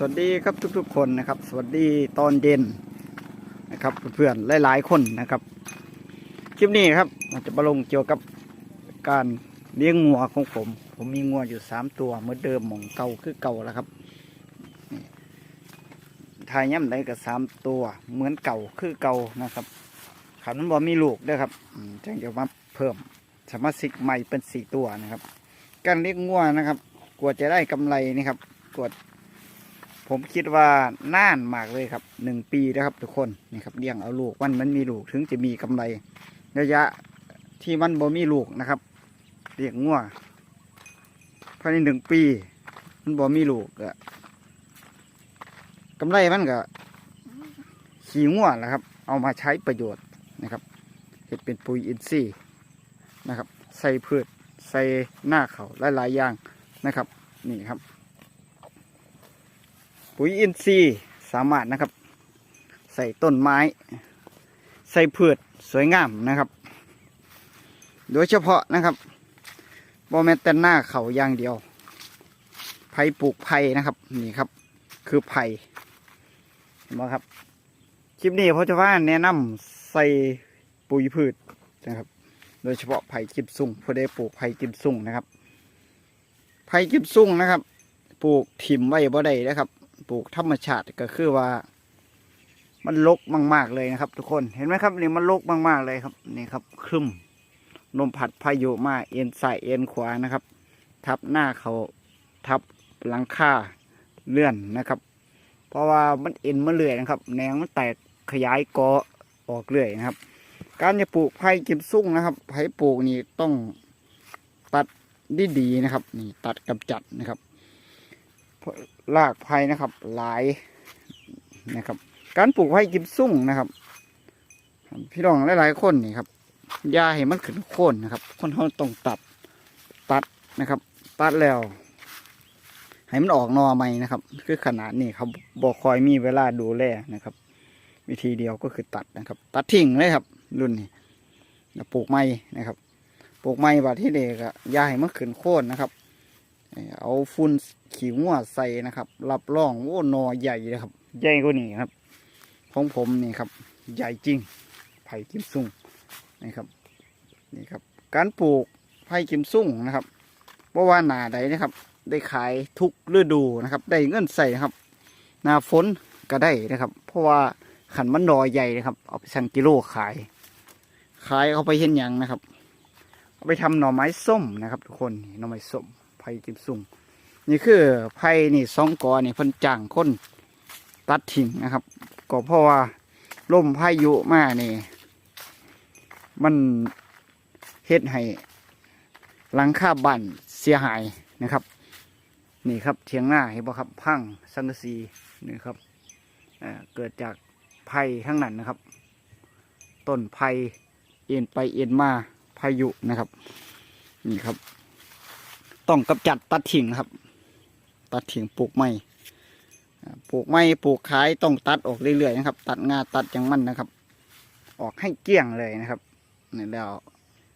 สวัสดีครับทุกๆคนนะครับ สวัสดีตอนเย็นนะครับเพื่อนๆหลายๆคนนะครับ คลิปนี้ครับเราจะมาลงเกี่ยวกับการเลี้ยงงัวของผม ผมมีงัวอยู่สามตัวเหมือนเดิมหมองเก่าคือเก่าแล้วครับนี่ทายย่ำได้กับสามตัวเหมือนเก่าคือเก่านะครับขันมันบ่มีลูกด้วยครับอืมจังจะมาเพิ่มสมาชิกใหม่เป็นสี่ตัวนะครับ การเลี้ยงงัวนะครับกว่าจะได้กำไรนี่ครับกว่า ผมคิดว่าน่านมากเลยครับหนึ่งปีนะครับทุกคนนี่ครับเลี้ยงเอาลูกมันมันมีลูกถึงจะมีกำไร ระยะที่มันบ่มีลูกนะครับเลี้ยงงัวภายในหนึ่งปี มันบ่มีลูกก็กำไรมันก็ขี้งัวแหละครับ เอามาใช้ประโยชน์นะครับเห็ดเป็นปุ๋ยอินทรีย์นะครับ ใส่พืชใส่หน้าเขาหลายๆอย่างนะครับ นี่ครับ ปุ๋ยอินทรีย์สามารถนะครับ ใส่ต้นไม้ ใส่พืชสวยงามนะครับ โดยเฉพาะนะครับบอแมนแต่หน้าเขาอย่างเดียว ไผ่ปลูกไผ่นะครับ นี่ครับ คือไผ่เห็นไหมครับ คลิปนี้ผมจะว่าแนะนำใส่ปุ๋ยพืชนะครับ โดยเฉพาะไผ่กิมซุ่งผู้ใดปลูกไผ่กิมซุ่งนะครับ ไผ่กิมซุ่งนะครับ ปลูกถิ่มไว้บ่ได้นะครับ ปลูกธรรมชาติก็คือว่า มันลกมาก ๆ เลยนะครับ ทุกคนเห็นไหมครับนี่มันลกมากๆเลยครับนี่ครับครึมลมผัดพายุมาเอ็นซ้ายเอ็นขวานะครับ ทับหน้าเขาทับหลังคาเลื่อนนะครับ เพราะว่ามันเอ็นมาเรื่อยนะครับแนงมันแตกขยายกอออกเรื่อยนะครับ การจะปลูกไผ่กิมซุ่งนะครับไผ่ปลูกนี่ต้องตัดดีๆนะครับ นี่ตัดกำจัดนะครับ เพรากไผ่นะครับ หลายนะครับ การปลูกไผ่กิมซุ่งนะครับ พี่น้องหลายๆคนนี่ครับหญ้าให้มันขึ้นโค่นนะครับ คนเขาต้องตัดตัดนะครับ ตัดแล้วให้มันออกนอใหม่นะครับ คือขนาดนี้ครับบอกคอยมีเวลาดูแลนะครับ วิธีเดียวก็คือตัดนะครับ ตัดทิ้งเลยครับ รุ่นนี้ปลูกไม้นะครับ ปลูกไม้บาดที่เด็กอะยาให้มันขึ้นโค่นนะครับ เอาฟุ้นขี้งัวใส่นะครับ รับรองโอ้หนอใหญ่นะครับ ใหญ่กว่านี้ครับ ของผมนี่ครับ ใหญ่จริง ไผ่กิมซุ่งนะครับ นี่ครับ การปลูกไผ่กิมซุ่งนะครับเพราะว่าหนาใดนะครับ ได้ขายทุกฤดูนะครับ ได้เงินใส่นะครับ หนาฝนก็ได้นะครับ เพราะว่าขันมันดอใหญ่นะครับ เอาไปสั่งกิโลขาย ขายเอาไปเห็นยังนะครับ เอาไปทำหน่อไม้ส้มนะครับ ทุกคนหน่อไม้ส้ม ผ่กิมซุ่งนี่คือไผ่นี่สองกอนี่เพิ่นจ้างคนตัดทิ้งนะครับ ก็เพราะว่าลมพายุมานี่ มันเฮ็ดให้หลังคาบ้านเสียหายนะครับ นี่ครับเทียงหน้าเห็นบ่ครับ พังสังกะสีนี่ครับเอ่อเกิดจากไผ่ทั้งนั้นนะครับ ต้นไผ่เอ็นไปเอ็นมาพายุนะครับ นี่ครับ ต้องกำจัดตัดทิ้งครับ ตัดทิ้งปลูกไม้อ่ปลูกไม้ปลูกขายต้องตัดออกเรื่อยๆนะครับ ตัดงาตัดอย่างมันนะครับ ออกให้เกลี้ยงเลยนะครับนี่แล้ว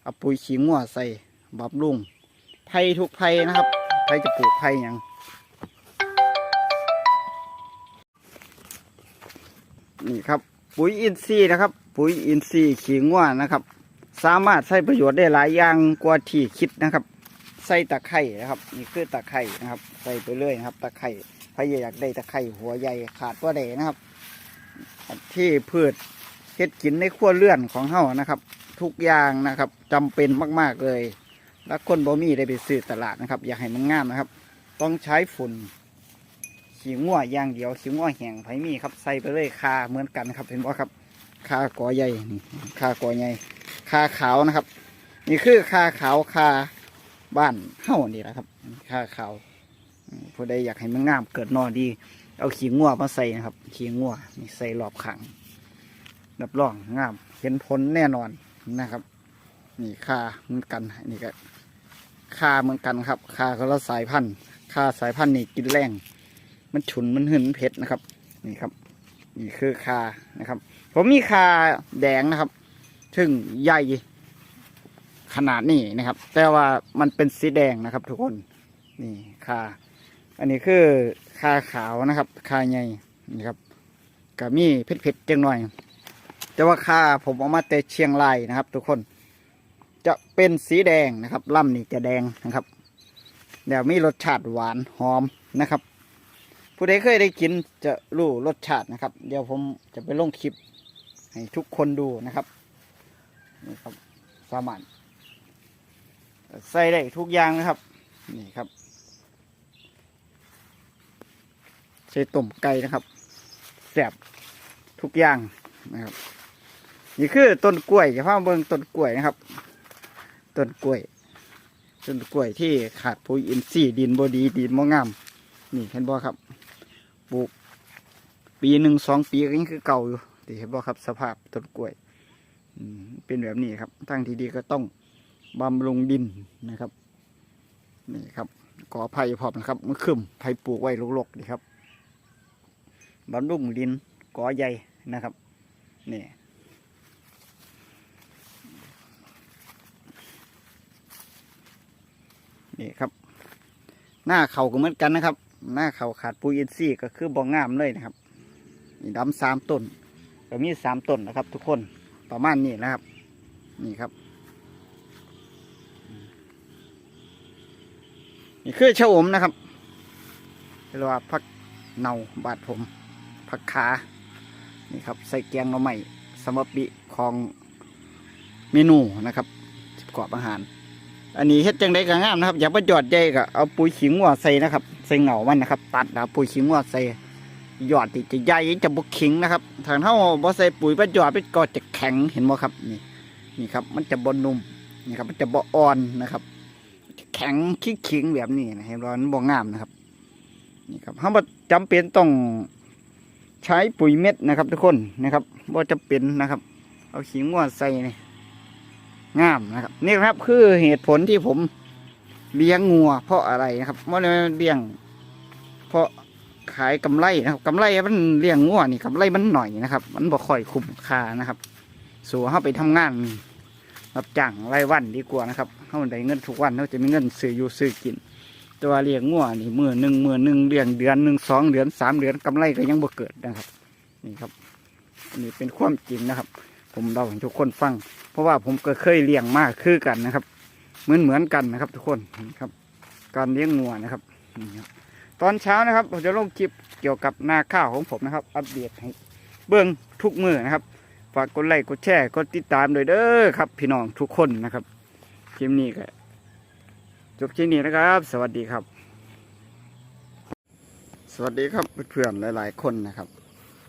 เอาปุ๋ยขี้งัวใส่บับรุงไผ่ทุกไผ่นะครับไผ่จะปลูกไผ่ยังนี่ครับ ปุ๋ยอินทรีย์นะครับ ปุ๋ยอินทรีย์ขี้งัวนะครับ สามารถใช้ประโยชน์ได้หลายอย่างกว่าที่คิดนะครับ ใส่ตะไคร่นะครับนี่คือตะไคร่นะครับ ใส่ไปเรื่อยนะครับ ตะไคร่ใครอยากได้ตะไคร่หัวใหญ่ขาดว่าใดนะครับ ที่พืชเฮ็ดกินในครัวเรือนของเฮานะครับ ทุกอย่างนะครับจำเป็นมาก ๆเลย แล้วคนบ่มีได้ไปซื้อตลาดนะครับ อยากให้มันงามนะครับ ต้องใช้ฝุ่นขี้งัวอย่างเดียวขี้งัวแห้งไผมีครับใส่ไปเลยคาเหมือนกันครับเห็นบ่ครับคากอใหญ่นี่คากอใหญ่คาขาวนะครับ นี่คือคาขาวคา บ้านเฮานี่แหละครับคาขาวอืมผู้ใดอยากให้มันงามเกิดนอดี เอาขี้งัวมาใส่นะครับ ขี้งัวนี่ใส่รอบขังรับรองงามเห็นผลแน่นอนนะครับ นี่ค่าเหมือนกันนี่ก็ค่าเหมือนกันครับค่าคนละสายพันธุ์ค่าสายพันธุ์นี่กินแรงมันฉุนมันหึนเผ็ดนะครับ นี่ครับ นี่คือคานะครับ ผมมีคาแดงนะครับซึ่งใหญ่ ขนาดนี้นะครับ แต่ว่ามันเป็นสีแดงนะครับ ทุกคนนี่คาอันนี้คือคาขาวนะครับคาใหญ่นี่ครับก็มีเผ็ดๆจังหน่อย แต่ว่าคาผมเอามาแต่เชียงรายนะครับ ทุกคนจะเป็นสีแดงนะครับลำนี่จะแดงนะครับเดี๋ยวมีรสชาติหวานหอมนะครับ ผู้ใดเคยได้กินจะรู้รสชาตินะครับ เดี๋ยวผมจะไปลงคลิปให้ทุกคนดูนะครับนี่ครับสามารถ ใส่ได้ทุกอย่างนะครับ นี่ครับ ใส่ต้มไก่นะครับแซ่บทุกอย่างนะครับ นี่คือต้นกล้วยจะพามาเบิ่งต้นกล้วยนะครับ ต้นกล้วย ต้นกล้วยที่ขาดปุ๋ยอินทรีย์ดินบดีดินมงาม นี่เห็นบ่ครับปลูกปีหนึ่งสองปีก็ยังคือเก่าอยู่ที่เห็นบ่ครับ สภาพต้นกล้วยเป็นแบบนี้ครับทางที่ดีก็ต้อง บำรุงดินนะครับ นี่ครับกอไผ่พร้อมนะครับมันขึ้นไผ่ปลูกไว้ลกๆนี่ครับบำรุงดินกอใหญ่นะครับนี่นี่ครับ หน้าเขาก็เหมือนกันนะครับ หน้าเขาขาดปุ๋ยอินทรีย์ก็คือบ่งามเลยนะครับนี่ดำสามต้นก็มีสามต้นนะครับ ทุกคนประมาณนี้นะครับ นี่ครับ นี่คือชะอมนะครับเรียกว่าผักเนาบาดผมผักขานี่ครับใส่แกงหน่อไม้สำหรับบิของเมนูนะครับประกอบอาหาร อันนี้เฮ็ดจังได้ก็งามนะครับ อย่าไปหยอดใหญ่ก็เอาปุ๋ยขิงวัวใส่นะครับใส่เหงามันนะครับ ตัดนะปุ๋ยขิงวัวใส่หยอดที่จะใหญ่จะบุกขิงนะครับถ้าเท่าบ่ใส่ปุ๋ยไปหยอดไปก็จะแข็งเห็นบ่ครับนี่นี่ครับ มันจะบ่นุ่มนี่ครับมันจะบ่อ่อนนะครับ แข็งขี้ขิงแบบนี้นะเห็นบ่มันบ่งามนะครับนี่ครับเฮาบ่จำเป็นต้องใช้ปุ๋ยเม็ดนะครับ ทุกคนนะครับบ่จะเป็นนะครับ เอาขิงวัวใส่นี่งามนะครับ นี่ครับคือเหตุผลที่ผมเลี้ยงงัว เพราะอะไรนะครับเมื่อเลี้ยง เพราะขายกำไรนะครับกำไรมันเลี้ยงงัวนี่กำไรมันหน่อยนะครับ มันบ่ค่อยคุ้มค่านะครับสู่เข้าไปทำงาน รับจ้างรายวันดีกว่านะครับเข้าได้เงินทุกวันเขาจะมีเงินซื้ออยู่ซื้อกิน แต่ว่าเลี้ยงงัวนี่มือหนึ่งมือหนึ่งเลี้ยงเดือนหนึ่งสองเดือนสามเดือนกำไรก็ยังบ่เกิดนะครับ นี่ครับนนี้เป็นความจริงนะครับ ผมเล่าให้ทุกคนฟัง เพราะว่าผมก็เคยเลี้ยงมากคือกันนะครับ เหมือนเหมือนกันนะครับ ทุกคนนี่ครับ การเลี้ยงงัวนะครับนี่ครับตอนเช้านะครับ ผมจะลงคลิปเกี่ยวกับนาข้าวของผมนะครับ อัปเดตให้เบื้องทุกมือนะครับ ฝากกดไลค์กดแชร์กดติดตามด้วยเด้อครับ พี่น้องทุกคนนะครับคลิปนี้ก็จบที่นี้นะครับ สวัสดีครับ สวัสดีครับเพื่อนๆหลาย ๆ คนนะครับ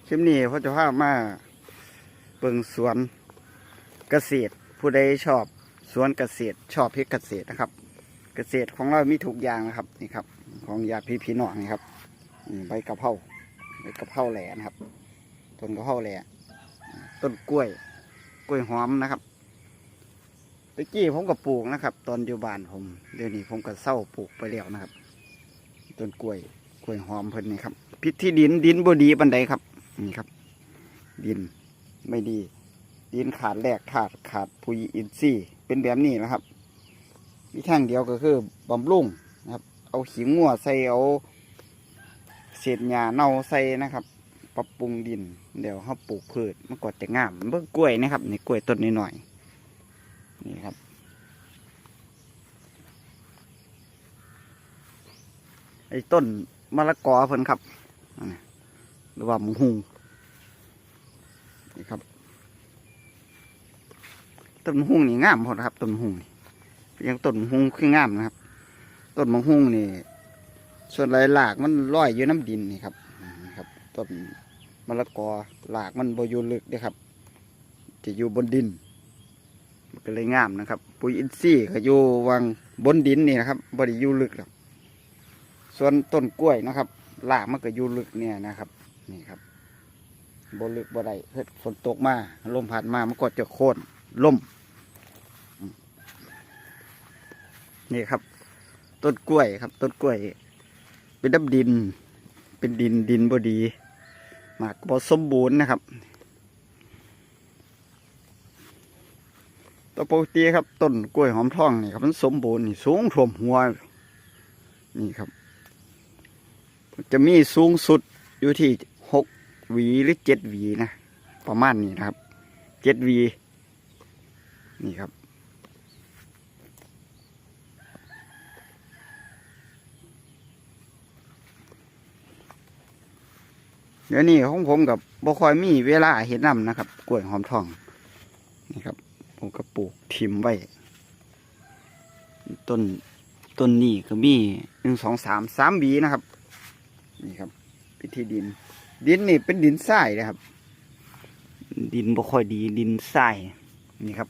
คลิปนี้พ่อจะพามาเบิ่งสวนเกษตร ผู้ใดชอบสวนเกษตร ชอบพชรเกษตรนะครับ เกษตรของเรามีทุกอย่างนะครับนี่ครับ ของญาพี่พี่น้องนี่ครับใบกะเพราใบกระเพราแหล่นะครับต้นกระเพราแหล่ ต้นกล้วย กล้วยหอมนะครับตะกี้ผมก็ปลูกนะครับ ตอนอยู่บ้านผม เดี๋ยวนี้ผมก็เศร้าปลูกไปแล้วนะครับ ต้นกล้วย กล้วยหอมเพิ่นนี่ครับพิษที่ดินดินบดีบันไดครับ นี่ครับ ดินไม่ดี ดินขาดแรกขาดขาดปุ๋ยอินทรีย์เป็นแบบนี้นะครับมีทางเดียวก็คือบำรุงนะครับ เอาขี้งัวใส่เอาเศษหญ้าเน่าใส่นะครับ ปรับปรุงดิน เดี๋ยวเขาปลูกพืชมันก็จะงามเบิ่งกล้วยนะครับนี่กล้วยต้นนิดหน่อยๆนี่ครับ ไอ้ต้นมะละกอเพิ่นครับนั่นน่ะหรือว่าหมูหุงนี่ครับต้นมะฮุงนี่งามพอนะครับต้นมะฮุงนี่ยังต้นมะฮุงคืองามนะครับต้นมะฮุ่งนี่ ส่วนหลายหลากมันลอยอยู่น้ำดินนี่ครับนี่ครับต้น มะละกอหลากมันบอยู่ลึกเด้ครับจะอยู่บนดินมันก็เลยงามนะครับ ปุ๋ยอินทรีย์ก็อยู่วางบนดินนี่นะครับบริยู่ลึกหรอกส่วนต้นกล้วยนะครับหลากมันก็อยู่ลึกเนี่ยนะครับ นี่ครับบนลึกบ่ได้เฮ็ดฝนตกมาลมพัดมามันก็จะโค่นล่มนี่ครับ ต้นกล้วยครับ ต้นกล้วย เป็นดับดิน เป็นดินดินบดี มากบอสมบูรณ์นะครับตัวปกติครับต้นกล้วยหอมทองนี่ครับมันสมบูรณ์นี่สูงท่วมหัวนี่ครับ จะมีสูงสุดอยู่ที่หกหวีหรือเจ็ดหวีนะ ประมาณนี้นะครับเจ็ดหวี นี่ครับ เดี๋ยวนี้ของผมกับบ่คอยมีเวลาเห็นนำนะครับ กล้วยหอมทองนี่ครับ ผมก็ปลูกทิมไว้ ต้นต้นนี้ก็มีหนึ่งสองสามสามหวีนะครับ นี่ครับพิธีดิน ดินนี่เป็นดินทรายนะครับ ดินบ่ค่อยดีดินทรายนี่ครับ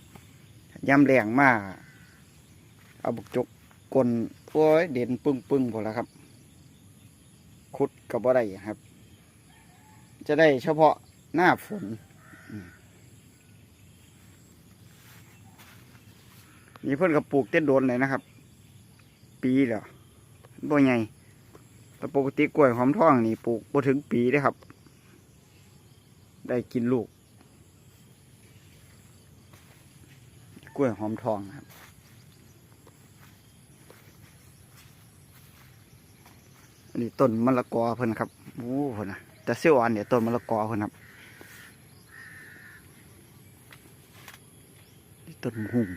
ย่ำแรงมากเอาบุกจกกลนโอ้ยเด่นปึ้งปึ้งพอแล้วครับขุดกับบ่ได้ครับ จะได้เฉพาะหน้าฝนมนี่เพิ่นก็ปลูกเต้นโดนเลยนะครับ ปีเดียวบ่ใหญ่แต่ปกติกล้วยหอมทองนี่ปลูกบ่ถึงปีเด้ครับ ได้กินลูก กล้วยหอมทองครับอันนี้ต้นมะละกอเพิ่นครับโอ้เพิ่นนะ แต่เสี้ยวอันเดี๋ยวต้นมะละกอเพิ่นครับต้นหุ่ง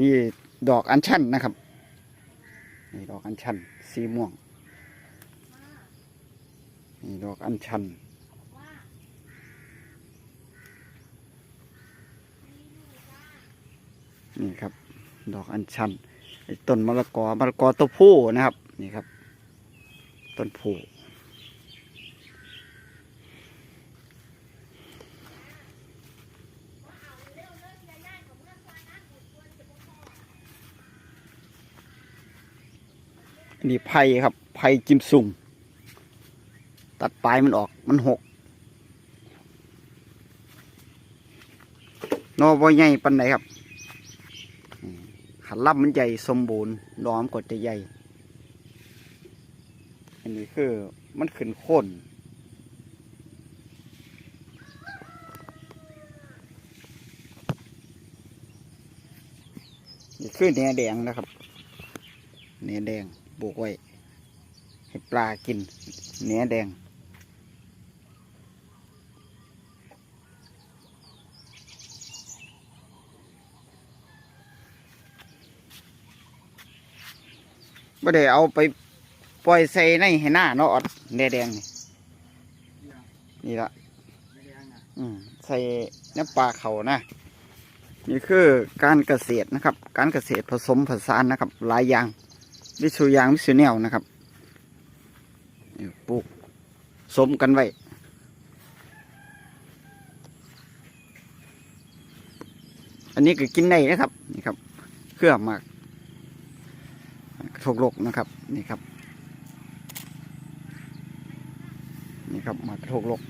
นี่ดอกอัญชันนะครับ นี่ดอกอัญชัน สีม่วง นี่ดอกอัญชันครับ ดอกอัญชันต้นมะละกอมะละกอตัวผู้นะครับนี่ครับ ต้นผู้นนี้ไผ่ครับไผ่จิมซุงตัดปลายมันออกมันหกนอบ่ใหญ่ปันไหนครับ ขันลำมันใหญ่สมบูรณ์น้อมก็จะใหญ่ อันนี้คือมันขึ้นโค่นนี่คือแหนแดงนะครับแหนแดงปลูกไว้ ให้ปลากินแหนแดง ไม่ได้เอาไปปล่อยใส่ในให้หน้าเนาะอดแดแดงนี่นี่ละอืมใส่น้ำปลาเขานะ นี่คือการเกษตรนะครับ การเกษตรผสมผสานนะครับ หลายอย่างวิสุยางวิสุแนวนะครับปลูกสมกันไว้อันนี้ก็กินได้นะครับนี่ครับ เครื่องมักก ระทกโลกนะครับนี่ครับ นี่ครับมากระทกโลก